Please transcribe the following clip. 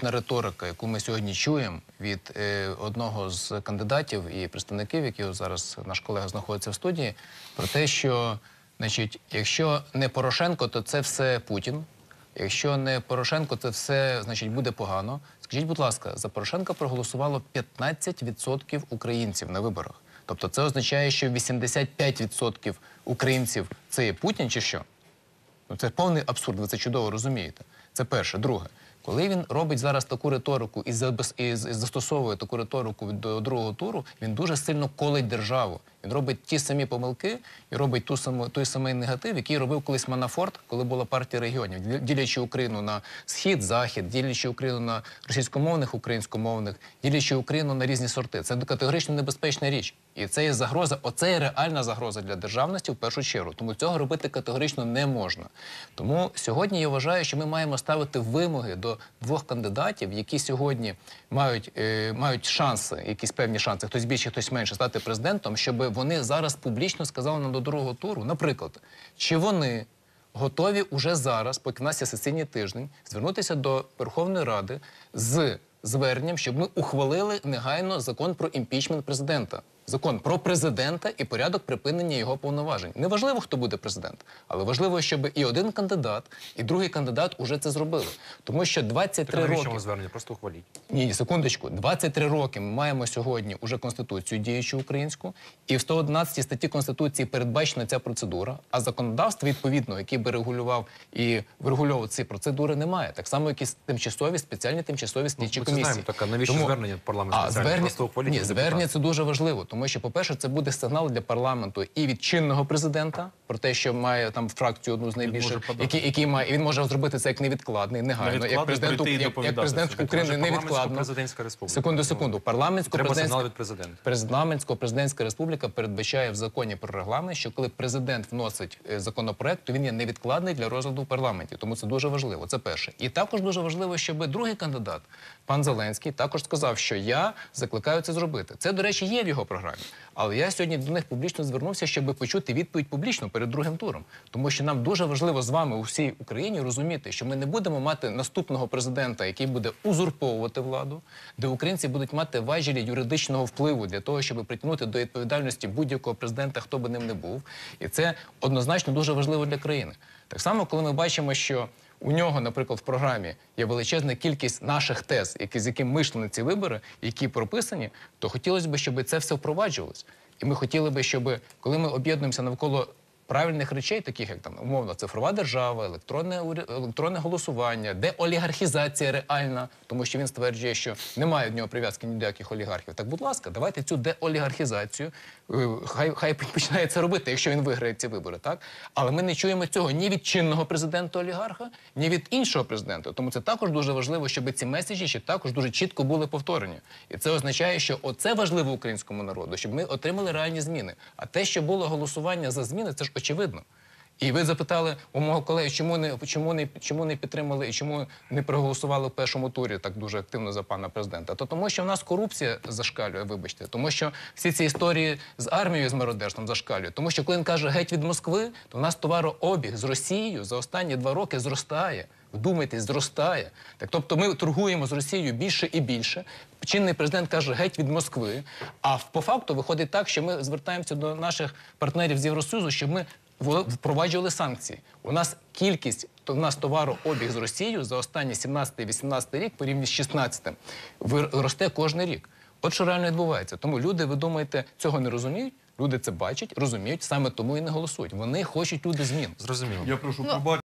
політична риторика, яку ми сьогодні чуємо від е, одного з кандидатів і представників, які зараз наш колега знаходиться в студії, про те, що значить, якщо не Порошенко, то це все Путін. Якщо не Порошенко, це все значить буде погано. Скажіть, будь ласка, за Порошенка проголосувало 15% українців на виборах. Тобто це означає, що 85% українців це є Путін чи що? Ну, це повний абсурд, ви це чудово розумієте. Це перше. Друге, коли він робить зараз таку риторику і, застосовує таку риторику до другого туру, він дуже сильно колить державу. Він робить ті самі помилки і робить ту саму, той самий негатив, який робив колись Манафорт, коли була партія регіонів, ділячи Україну на схід, захід, ділячи Україну на російськомовних, українськомовних, ділячи Україну на різні сорти. Це категорично небезпечна річ. І це є загроза, оце є реальна загроза для державності в першу чергу. Тому цього робити категорично не можна. Тому сьогодні я вважаю, що ми маємо ставити вимоги до двох кандидатів, які сьогодні мають, е, мають шанси, якісь певні шанси, хтось більше, хтось менше, стати президентом, щоб вони зараз публічно сказали нам до другого туру, наприклад, чи вони готові уже зараз, поки в нас є сесійний тиждень, звернутися до Верховної Ради з зверненням, щоб ми ухвалили негайно закон про імпічмент президента. Закон про президента і порядок припинення його повноважень. Неважливо, хто буде президент, але важливо, щоб і один кандидат, і другий кандидат уже це зробили. Тому що 23 роки. Звернення? Просто ухваліть. Ні, секундочку. 23 роки ми маємо сьогодні уже конституцію діючу українську, і в 111 статті конституції передбачена ця процедура. А законодавства відповідно, який би регулював і врегульовував ці процедури, немає. Так само, як і тимчасові спеціальні тимчасові слідчі це комісії. знаємо, так, навіщо звернення в парламент А спеціальне? звернення ні, звернення це дуже важливо, тому що, по-перше, це буде сигнал для парламенту і від чинного президента про те, що має там фракцію одну з найбільших, який, який має, і він може зробити це як невідкладний, негайно, як президент, як, як президент. України невідкладно. парламентсько-президентська республіка. Секунду, секунду. Парламентсько президентська від президента. Парламентсько-президентська республіка передбачає в законі про регламент, що коли президент вносить е, законопроект, то він є невідкладний для розгляду в парламенті. Тому це дуже важливо. Це перше. І також дуже важливо, щоб другий кандидат, пан Зеленський, також сказав, що я закликаю це зробити. Це, до речі, є в його програмі. Але я сьогодні до них публічно звернувся, щоб почути відповідь публічно перед другим туром. Тому що нам дуже важливо з вами у всій Україні розуміти, що ми не будемо мати наступного президента, який буде узурповувати владу, де українці будуть мати важелі юридичного впливу для того, щоб притягнути до відповідальності будь-якого президента, хто би ним не був. І це однозначно дуже важливо для країни. Так само, коли ми бачимо, що у нього, наприклад, в програмі є величезна кількість наших тез, які з яким ми йшли на ці вибори, які прописані, то хотілося б, щоб це все впроваджувалось. І ми хотіли би, щоб коли ми об'єднуємося навколо правильних речей, таких як там умовно цифрова держава, електронне електронне голосування, деолігархізація реальна, тому що він стверджує, що немає в нього прив'язки ні до яких олігархів. Так, будь ласка, давайте цю деолігархізацію. е, Хай хай починає це робити, якщо він виграє ці вибори, так але ми не чуємо цього ні від чинного президента олігарха, ні від іншого президента. Тому це також дуже важливо, щоб ці меседжі ще також дуже чітко були повторені. І це означає, що оце важливо українському народу, щоб ми отримали реальні зміни. А те, що було голосування за зміни, це ж очевидно. І ви запитали у мого колеги, чому не чому не чому не підтримали і чому не проголосували в першому турі так дуже активно за пана президента? То тому, що в нас корупція зашкалює, вибачте, тому що всі ці історії з армією з мародерством зашкалюють. Тому що коли він каже геть від Москви, то в нас товарообіг з Росією за останні два роки зростає. Вдумайтесь, зростає. Так, тобто ми торгуємо з Росією більше і більше. Чинний президент каже геть від Москви. А по факту виходить так, що ми звертаємося до наших партнерів з Євросоюзу, щоб ми впроваджували санкції. У нас кількість то в нас товарообіг з Росією за останні 17-18 рік, порівняно з 16-м, росте кожен рік. От що реально відбувається. Тому люди, ви думаєте, цього не розуміють? Люди це бачать, розуміють, саме тому і не голосують. Вони хочуть люди змін. Зрозуміло. Я прошу пробачення.